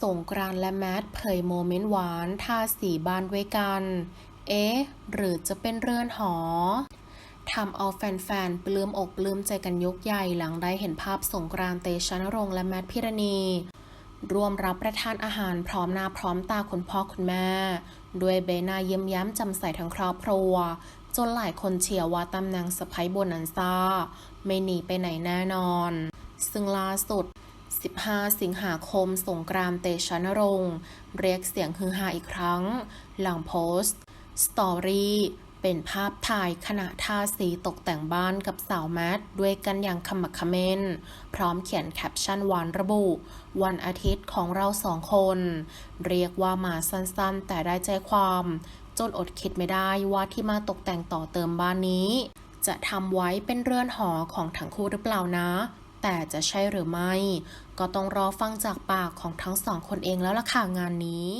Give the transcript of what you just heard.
สงกรานและแมทเผยโมเมนต์หวานทาสีบ้านด้วยกัน เอ๊ะ หรือจะเป็นเรือนหอทำเอาแฟนๆ ปลื้มอกปลื้มใจกันยกใหญ่หลังได้เห็นภาพสงกรานเตชะนรงและแมทพิรณีร่วมรับประทานอาหารพร้อมหน้าพร้อมตาคุณพ่อคุณแม่ ด้วยเบหน้าเยิ้มย้มจำใสทั้งครอบครัว จนหลายคนเชียร์ว่าตำแหน่งสะพ้ยบนันซ่า ไม่หนีไปไหนแน่นอน ซึ่งล่าสุด 15 สิงหาคม สงกรานต์เตชะนรงค์เรียกเสียงฮือฮาอีกครั้ง หลังโพสต์ สตอรี่เป็นภาพถ่ายขณะทาสีตกแต่งบ้านกับสาวแมทด้วยกันอย่างขมักขม้น พร้อมเขียนแคปชั่นหวานระบุ วันอาทิตย์ของเราสองคน เรียกว่ามาสั้นๆ แต่ได้ใจความ จนอดคิดไม่ได้ว่าที่มาตกแต่งต่อเติมบ้านนี้ จะทำไว้เป็นเรือนหอของทั้งคู่หรือเปล่านะ แต่จะใช่หรือไม่ ก็ต้องรอฟังจากปากของทั้งสองคนเองแล้วล่ะค่ะงานนี้